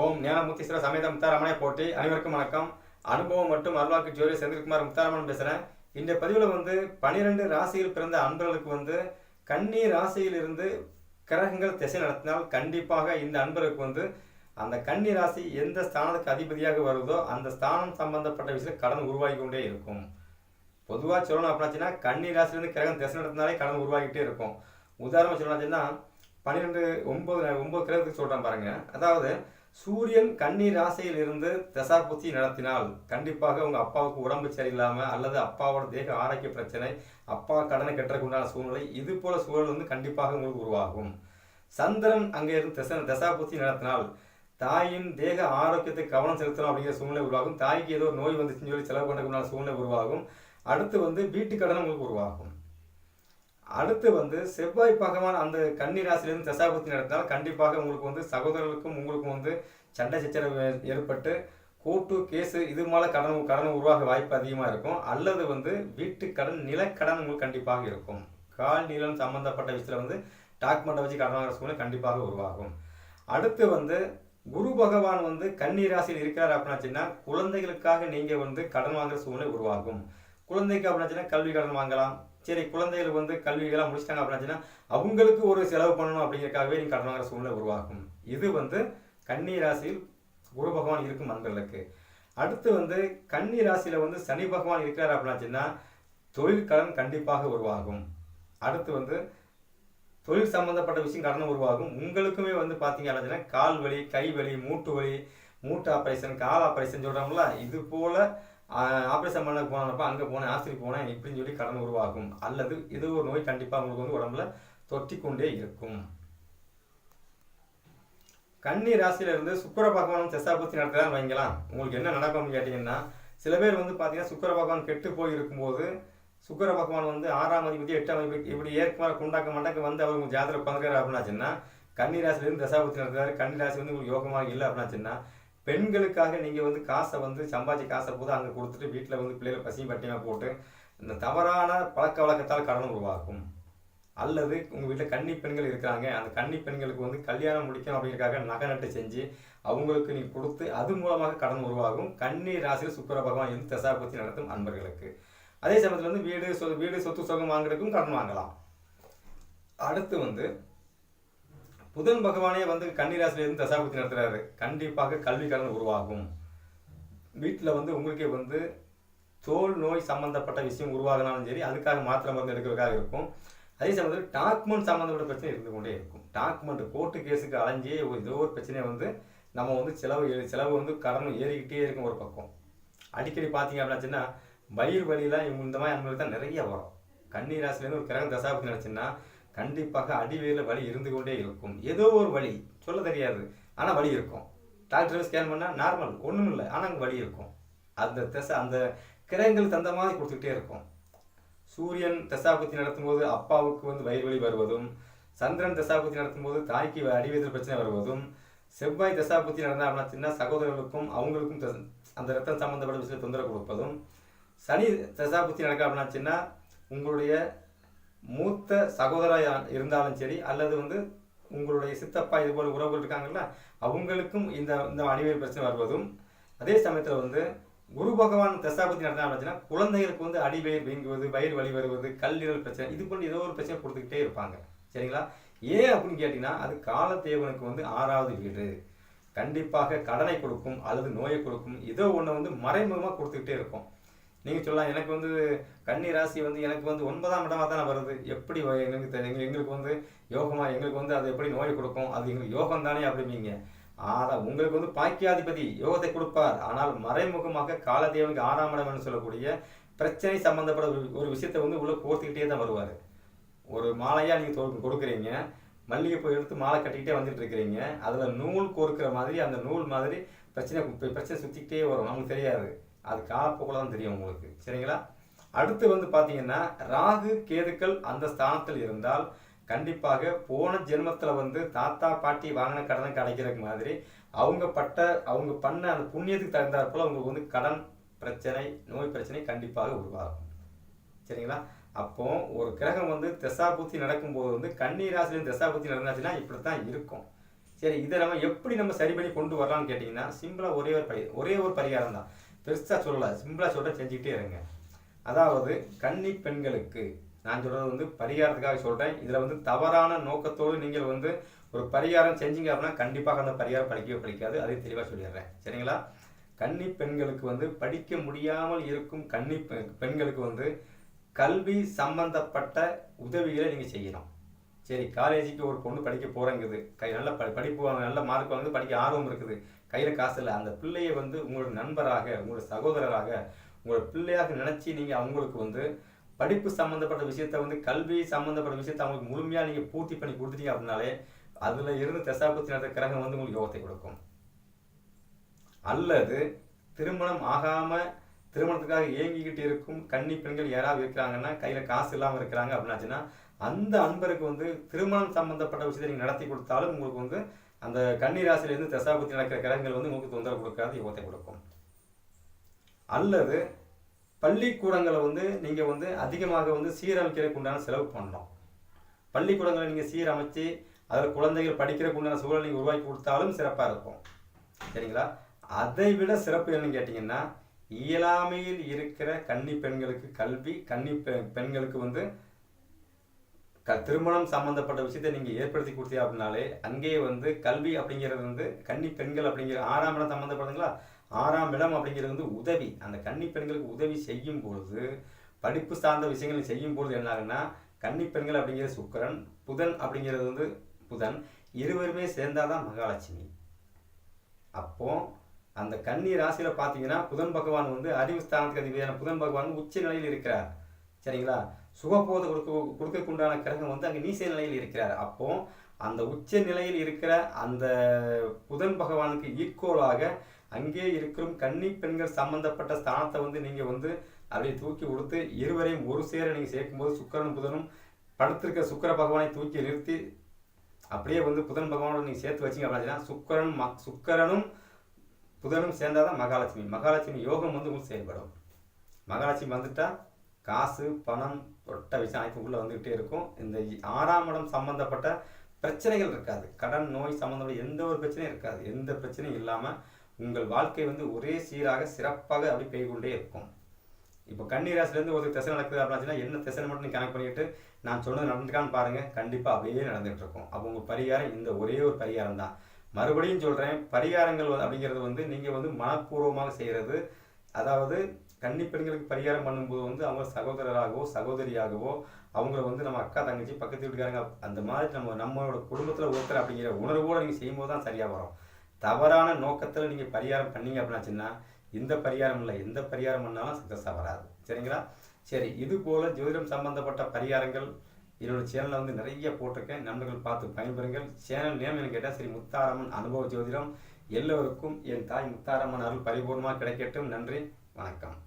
ஓம் ஞானமுத்தீஸ்வர சமேத முத்தாரமனை போட்டி அனைவருக்கும் வணக்கம். அனுபவம் மற்றும் அருள்வாக்கு ஜோதி செந்தில்குமார் முத்தாரமன் பேசுகிறேன் இந்த பதிவில் வந்து பனிரெண்டு ராசியில் பிறந்த அன்பர்களுக்கு வந்து கன்னி ராசியில் இருந்து கிரகங்கள் திசை நடத்தினால் கண்டிப்பாக இந்த அன்பருக்கு வந்து அந்த கன்னி ராசி எந்த ஸ்தானத்துக்கு அதிபதியாக வருதோ அந்த ஸ்தானம் சம்பந்தப்பட்ட விஷயத்தில் கடன் உருவாகி கொண்டே இருக்கும். பொதுவாக சொல்லணும் அப்படின்னாச்சுன்னா கன்னி ராசிலேருந்து கிரகம் திசை நடத்தினாலே கடன் உருவாகிட்டே இருக்கும். உதாரணம் சொல்லணும்னா பன்னிரெண்டு ஒன்பது ஒன்பது கிரகத்துக்கு சொல்கிறேன் பாருங்கள் அதாவது சூரியன் கன்னி ராசியில் இருந்து தசாபுத்தி நடத்தினால் கண்டிப்பாக உங்கள் அப்பாவுக்கு உடம்பு சரியில்லாமல் அல்லது அப்பாவோட தேக ஆரோக்கிய பிரச்சனை அப்பா கடனை கட்டுறதுக்கு சூழ்நிலை இது போல சூழல் வந்து கண்டிப்பாக உங்களுக்கு உருவாகும். சந்திரன் அங்கே இருந்து தச தசாபுத்தி நடத்தினால் தாயின் தேக ஆரோக்கியத்தை கவனம் செலுத்தணும் அப்படிங்கிற சூழ்நிலை உருவாகும். தாய்க்கு ஏதோ நோய் வந்துச்சுன்னு சொல்லி செலவு பண்ணுறதுக்குண்டான சூழ்நிலை உருவாகும். அடுத்து வந்து வீட்டு கடன் உங்களுக்கு உருவாகும். அடுத்து வந்து செவ்வாய் பகவான் அந்த கன்னி ராசியிலிருந்து தசாபுத்தி நடத்தினால் கண்டிப்பாக உங்களுக்கு வந்து சகோதரர்களுக்கும் உங்களுக்கும் வந்து சண்டை சச்சரவு ஏற்பட்டு கூட்டு கேஸு இது மேலே கடன் கடன் உருவாக வாய்ப்பு அதிகமாக இருக்கும். அல்லது வந்து வீட்டு கடன் நிலக்கடன் உங்களுக்கு கண்டிப்பாக இருக்கும். கால் நிலம் சம்பந்தப்பட்ட விஷயத்தில் வந்து டாக்குமெண்ட்டை வச்சு கடன் வாங்குற சூழ்நிலை கண்டிப்பாக உருவாகும். அடுத்து வந்து குரு பகவான் வந்து கன்னி ராசியில் இருக்கார் அப்படின்னாச்சுன்னா குழந்தைகளுக்காக நீங்கள் வந்து கடன் வாங்குற சூழ்நிலை உருவாகும். குழந்தைக்கு அப்படின்னாச்சுன்னா கல்வி கடன் வாங்கலாம். சரி குழந்தைகளுக்கு வந்து கல்விகளாக முடிச்சிட்டாங்க அப்படின்னா அவங்களுக்கு ஒரு செலவு பண்ணணும் அப்படிங்கிறக்காகவே நீங்கள் கடன் வாங்குற சூழ்நிலை உருவாகும் இது வந்து கன்னி ராசியில் குரு பகவான் இருக்கும் நண்பர்களுக்கு அடுத்து வந்து கன்னி ராசியில் வந்து சனி பகவான் இருக்கிறார் அப்படின்னாச்சுன்னா தொழில் கடன் கண்டிப்பாக உருவாகும். அடுத்து வந்து தொழில் சம்பந்தப்பட்ட விஷயம் கடன் உருவாகும். உங்களுக்குமே வந்து பார்த்தீங்க அப்படின்னா கால் வலி கை வலி மூட்டு வலி மூட்டு ஆப்ரேஷன் கால் ஆப்ரேஷன் சொல்கிறாங்களா இது போல ஆப்ரேஷன் போனப்போ அங்கே போனேன் ஆஸ்பத்திரி போனேன் இப்படின்னு சொல்லி கடன் உருவாகும். அல்லது ஏதோ ஒரு நோய் கண்டிப்பாக உங்களுக்கு வந்து உடம்புல தொட்டி கொண்டே இருக்கும். கன்னி ராசியில இருந்து சுக்கர பகவான் தசாபுத்தி நடத்துதான் வைங்களாம் உங்களுக்கு என்ன நடக்கும்னு கேட்டீங்கன்னா சில பேர் வந்து பார்த்தீங்கன்னா சுக்கர பகவான் கெட்டு போய் இருக்கும்போது சுக்கர பகவான் வந்து ஆறாம் அதிபதி எட்டாம் அதிபதி இப்படி ஏற்கனவே குண்டாக்க மண்டக்க வந்து அவர் உங்க ஜாதகம் உட்காந்துக்காரு அப்படின்னாச்சுன்னா கன்னி ராசிலேருந்து தசாபுத்தி நடத்துறாரு. கன்னி ராசி வந்து உங்களுக்கு யோகமாக இல்லை அப்படின்னாச்சுன்னா பெண்களுக்காக நீங்கள் வந்து காசை வந்து சம்பாதிச்சு காசை போது அங்கே கொடுத்துட்டு வீட்டில் வந்து பிள்ளைகளை பசி பட்டியமாக போட்டு இந்த தவறான பழக்க வழக்கத்தால் கடன் உருவாக்கும். அல்லது உங்கள் வீட்டில் கன்னி பெண்கள் இருக்கிறாங்க. அந்த கன்னி பெண்களுக்கு வந்து கல்யாணம் முடிக்கணும் அப்படிங்கிறக்காக நகை நட்டு செஞ்சு அவங்களுக்கு நீங்கள் கொடுத்து அது மூலமாக கடன் உருவாகும். கன்னி ராசியில் சுக்கர பகவான் இருந்து தசாபத்தி நடத்தும் அன்பர்களுக்கு. அதே சமயத்தில் வந்து வீடு சொ வீடு சொத்து சுகம் வாங்குறதுக்கும் கடன் வாங்கலாம். அடுத்து வந்து புதன் பகவானே வந்து கன்னிராசிலிருந்து தசாபுத்தி நடத்துறாரு. கண்டிப்பாக கல்வி கடன் உருவாகும். வீட்டில் வந்து உங்களுக்கே வந்து தோல் நோய் சம்பந்தப்பட்ட விஷயம் உருவாகினாலும் சரி அதுக்காக மாத்திரை மருந்து எடுக்கிறதுக்காக இருக்கும். அதே சமயத்தில் டாக்குமெண்ட் சம்மந்தப்பட்ட பிரச்சனை இருந்து கொண்டே இருக்கும். டாக்குமெண்ட் கோர்ட்டு கேஸுக்கு அலைஞ்சே ஒரு ஏதோ ஒரு பிரச்சனையை வந்து நம்ம வந்து செலவு செலவு வந்து கடன் ஏறிக்கிட்டே இருக்கும் ஒரு பக்கம். அடிக்கடி பார்த்தீங்க அப்படின்னாச்சுன்னா வயிறு வலியெல்லாம் இவங்க இந்த மாதிரி அனுபவம் தான் நிறைய வரும். கன்னி ராசிலேருந்து ஒரு கிரகம் தசாபத்தி நினச்சுன்னா கண்டிப்பாக அடிவேல வலி இருந்து கொண்டே இருக்கும். ஏதோ ஒரு வழி சொல்ல தெரியாது. ஆனால் வலி இருக்கும். டாக்டர் ஸ்கேன் பண்ணால் நார்மல் ஒன்றும் இல்லை ஆனால் அங்கே வலி இருக்கும். அந்த திசை அந்த கிரகங்கள் தந்த மாதிரி கொடுத்துக்கிட்டே இருக்கும். சூரியன் தசாபத்தி நடத்தும்போது அப்பாவுக்கு வந்து வயிறு வலி வருவதும் சந்திரன் தசாபத்தி நடத்தும்போது தாய்க்கு அடிவேதல் பிரச்சனை வருவதும் செவ்வாய் தசாபத்தி நடந்தால் அப்படின்னா சின்ன அவங்களுக்கும் அந்த ரத்தம் சம்மந்தப்பட்ட விஷயத்தில் தொந்தரவு கொடுப்பதும் சனி தசாபுத்தி நடக்க அப்படின்னாச்சுன்னா உங்களுடைய மூத்த சகோதரா இருந்தாலும் சரி அல்லது வந்து உங்களுடைய சித்தப்பா இது போல உறவுகள் இருக்காங்கல்ல அவங்களுக்கும் இந்த இந்த அணிவியல் பிரச்சனை வருவதும் அதே சமயத்தில் வந்து குரு பகவான் தசாபதி நடத்தினா குழந்தைகளுக்கு வந்து அடிவயிர் வீங்குவது வயிறு வலி வருவது கல்லீரல் பிரச்சனை இது போல ஏதோ ஒரு பிரச்சனை கொடுத்துக்கிட்டே இருப்பாங்க. சரிங்களா? ஏன் அப்படின்னு கேட்டிங்கன்னா அது காலத்தேவனுக்கு வந்து ஆறாவது வீடு. கண்டிப்பாக கடனை கொடுக்கும் அல்லது நோயை கொடுக்கும் ஏதோ ஒன்று வந்து மறைமுகமாக கொடுத்துக்கிட்டே இருக்கும். நீங்கள் சொல்லலாம் எனக்கு வந்து கன்னி ராசி வந்து எனக்கு வந்து ஒன்பதாம் இடமா தானே வருது. எப்படி வ- எங்களுக்கு எங்களுக்கு வந்து யோகமா எங்களுக்கு வந்து அது எப்படி நோய் கொடுக்கும்? அது எங்களுக்கு யோகம் தானே அப்படிம்பீங்க. ஆனால் உங்களுக்கு வந்து பாக்கியாதிபதி யோகத்தை கொடுப்பார். ஆனால் மறைமுகமாக காலதேவனுக்கு ஆறாம் இடம் என்று சொல்லக்கூடிய பிரச்சனை சம்மந்தப்பட ஒரு ஒரு விஷயத்தை வந்து உள்ள கோர்த்துக்கிட்டே தான் வருவார். ஒரு மாலையாக நீங்கள் கொடுக்குறீங்க. மல்லிகைப்பூ எடுத்து மாலை கட்டிக்கிட்டே வந்துட்டு இருக்கிறீங்க அதில் நூல் கோர்க்கிற மாதிரி அந்த நூல் மாதிரி பிரச்சனை பிரச்சனை சுற்றிக்கிட்டே வரும். நமக்கு தெரியாது. அது காலப்போக்கில் தான் தெரியும் உங்களுக்கு. சரிங்களா? அடுத்து வந்து பார்த்தீங்கன்னா ராகு கேதுக்கள் அந்த ஸ்தானத்தில் இருந்தால் கண்டிப்பாக போன ஜென்மத்தில் வந்து தாத்தா பாட்டி வாங்கின கடனை கிடைக்கிற மாதிரி அவங்க பட்ட அவங்க பண்ண அந்த புண்ணியத்துக்கு தகுந்தாற்போல் அவங்களுக்கு வந்து கடன் பிரச்சனை நோய் பிரச்சனை கண்டிப்பாக உருவாகும். சரிங்களா? அப்போ ஒரு கிரகம் வந்து தசாபுத்தி நடக்கும்போது வந்து கன்னி ராசிலேருந்து தசாபுத்தி நடந்தாச்சுன்னா இப்படி தான் இருக்கும். சரி இதை நம்ம எப்படி நம்ம சரி பண்ணி கொண்டு வரலாம்னு கேட்டிங்கன்னா சிம்பிளாக ஒரே ஒரு பரி ஒரே ஒரு பரிகாரம் தான் பெருசாக சொல்லலை சிம்பிளாக சொல்கிற செஞ்சுக்கிட்டே இருங்க. அதாவது கன்னி பெண்களுக்கு நான் சொல்கிறது வந்து பரிகாரத்துக்காக சொல்கிறேன் இதில் வந்து தவறான நோக்கத்தோடு நீங்கள் வந்து ஒரு பரிகாரம் செஞ்சீங்க அப்படின்னா கண்டிப்பாக அந்த பரிகாரம் படிக்கவே படிக்காது. அதை தெளிவாக சொல்லிடுறேன். சரிங்களா? கன்னி பெண்களுக்கு வந்து படிக்க முடியாமல் இருக்கும் கன்னி பெண்களுக்கு வந்து கல்வி சம்பந்தப்பட்ட உதவிகளை நீங்கள் செய்யணும். சரி காலேஜுக்கு ஒரு பொண்ணு படிக்க போகிறேங்குது கை நல்ல ப படிப்பு வாங்க நல்ல மார்க் வாங்குது படிக்க ஆர்வம் இருக்குது. கையில் காசு இல்லை. அந்த பிள்ளையை வந்து உங்களோட நண்பராக உங்களோட சகோதரராக உங்களோட பிள்ளையாக நினச்சி நீங்கள் அவங்களுக்கு வந்து படிப்பு சம்மந்தப்பட்ட விஷயத்த வந்து கல்வி சம்மந்தப்பட்ட விஷயத்த அவங்களுக்கு முழுமையாக நீங்கள் பூர்த்தி பண்ணி கொடுத்துட்டீங்க அப்படின்னாலே அதில் இருந்து தசாபத்தி நடத்த கிரகம் வந்து உங்களுக்கு யோகத்தை கொடுக்கும். அல்லது திருமணம் ஆகாமல் திருமணத்துக்காக ஏங்கிக்கிட்டு இருக்கும் கன்னி பெண்கள் யாராவது இருக்கிறாங்கன்னா கையில் காசு இல்லாமல் இருக்கிறாங்க அப்படின்னாச்சுன்னா அந்த அன்பருக்கு வந்து திருமணம் சம்பந்தப்பட்ட விஷயத்தை நீங்கள் நடத்தி கொடுத்தாலும் உங்களுக்கு வந்து அந்த கன்னிராசிலேருந்து தசாபுத்தி நடக்கிற கிரகங்கள் வந்து உங்களுக்கு தொந்தரவு கொடுக்காது யோகத்தை கொடுக்கும். அல்லது பள்ளிக்கூடங்களை வந்து நீங்கள் வந்து அதிகமாக வந்து சீரமைக்கிறதுக்கு உண்டான செலவு பண்ணணும். பள்ளிக்கூடங்களை நீங்கள் சீரமைச்சு அதில் குழந்தைகள் படிக்கிறதுக்கு உண்டான சூழல் நீங்கள் உருவாக்கி கொடுத்தாலும் சிறப்பாக இருக்கும். சரிங்களா? அதை விட சிறப்பு என்னன்னு கேட்டிங்கன்னா இயலாமையில் இருக்கிற கன்னி பெண்களுக்கு கல்வி கன்னி பெ- பெண்களுக்கு வந்து க திருமணம் சம்மந்தப்பட்ட விஷயத்தை நீங்கள் ஏற்படுத்தி கொடுத்தீங்க அப்படின்னாலே அங்கேயே வந்து கல்வி அப்படிங்கிறது வந்து கன்னி பெண்கள் அப்படிங்கிற ஆறாம் இடம் சம்மந்தப்படுதுங்களா ஆறாம் இடம் அப்படிங்கிறது வந்து உதவி. அந்த கன்னி பெண்களுக்கு உதவி செய்யும் பொழுது படிப்பு சார்ந்த விஷயங்களை செய்யும் பொழுது என்ன ஆகுன்னா கன்னி பெண்கள் அப்படிங்கிறது சுக்கரன் புதன் அப்படிங்கிறது வந்து புதன் இருவருமே சேர்ந்தாதான் மகாலட்சுமி. அப்போ அந்த கன்னி ராசியில் பார்த்தீங்கன்னா புதன் பகவான் வந்து அறிவு ஸ்தானத்துக்கு அதிபதியான புதன் பகவான் உச்ச நிலையில் இருக்கிறார். சரிங்களா? சுகபோதை கொடுக்க கொடுக்கக்குண்டான கிரகம் வந்து அங்கே நீச நிலையில் இருக்கிறார். அப்போ அந்த உச்ச நிலையில் இருக்கிற அந்த புதன் பகவானுக்கு ஈக்குவலாக அங்கே இருக்கிற கன்னி பெண்கள் சம்பந்தப்பட்ட ஸ்தானத்தை வந்து நீங்கள் வந்து அப்படியே தூக்கி கொடுத்து இருவரையும் ஒரு சேர நீங்கள் சேர்க்கும்போது சுக்கரன் புதனும் படுத்திருக்க சுக்கர பகவானை தூக்கி நிறுத்தி அப்படியே வந்து புதன் பகவானோட நீங்கள் சேர்த்து வச்சீங்க அப்படின்னா சுக்கரன் ம சுக்கரனும் புதனும் சேர்ந்தாதான் மகாலட்சுமி. மகாலட்சுமி யோகம் வந்து உங்களுக்கு செயல்படும். மகாலட்சுமி வந்துட்டால் காசு பணம் தொட்ட விஷயம் அனைத்து உள்ள வந்துகிட்டே இருக்கும். இந்த ஆறாம் இடம் சம்பந்தப்பட்ட பிரச்சனைகள் இருக்காது. கடன் நோய் சம்மந்தப்பட்ட எந்த ஒரு பிரச்சனையும் இருக்காது. எந்த பிரச்சனையும் இல்லாமல் உங்கள் வாழ்க்கை வந்து ஒரே சீராக சிறப்பாக அப்படி பெய்கொண்டே இருக்கும். இப்போ கன்னிராசிலேருந்து ஒரு திசை நடக்குது அப்படின்னா என்ன திசை மட்டும் நீங்க கனெக்ட் பண்ணிட்டு நான் சொன்னது நடந்துக்கான்னு பாருங்க. கண்டிப்பாக அப்படியே நடந்துகிட்டு இருக்கும். அப்போ உங்கள் பரிகாரம் இந்த ஒரே ஒரு பரிகாரம் தான். மறுபடியும் சொல்கிறேன் பரிகாரங்கள் அப்படிங்கிறது வந்து நீங்கள் வந்து மனப்பூர்வமாக செய்கிறது அதாவது கன்னி பெண்களுக்கு பரிகாரம் பண்ணும்போது வந்து அவங்க சகோதரராகவோ சகோதரியாகவோ அவங்கள வந்து நம்ம அக்கா தங்கச்சி பக்கத்து வீட்டுக்காரங்க அந்த மாதிரி நம்ம நம்மளோட குடும்பத்தில் ஒருத்தர் அப்படிங்கிற உணர்வோடு நீங்கள் செய்யும்போது தான் சரியாக வரும். தவறான நோக்கத்தில் நீங்கள் பரிகாரம் பண்ணீங்க அப்படின்னாச்சுன்னா இந்த பரிகாரம் இல்லை எந்த பரிகாரம் பண்ணாலும் சக்ஸஸாக வராது. சரிங்களா? சரி இது போல் ஜோதிடம் சம்பந்தப்பட்ட பரிகாரங்கள் என்னோட சேனலில் வந்து நிறைய போட்டிருக்கேன். நண்பர்கள் பார்த்து பயன்பெறுங்கள். சேனல் நேம் எனக்கு கேட்டால் சரி முத்தாரம்மன் அனுபவ ஜோதிடம். எல்லோருக்கும் என் தாய் முத்தாரம்மன் அருள் பரிபூர்ணமாக கிடைக்கட்டும். நன்றி வணக்கம்.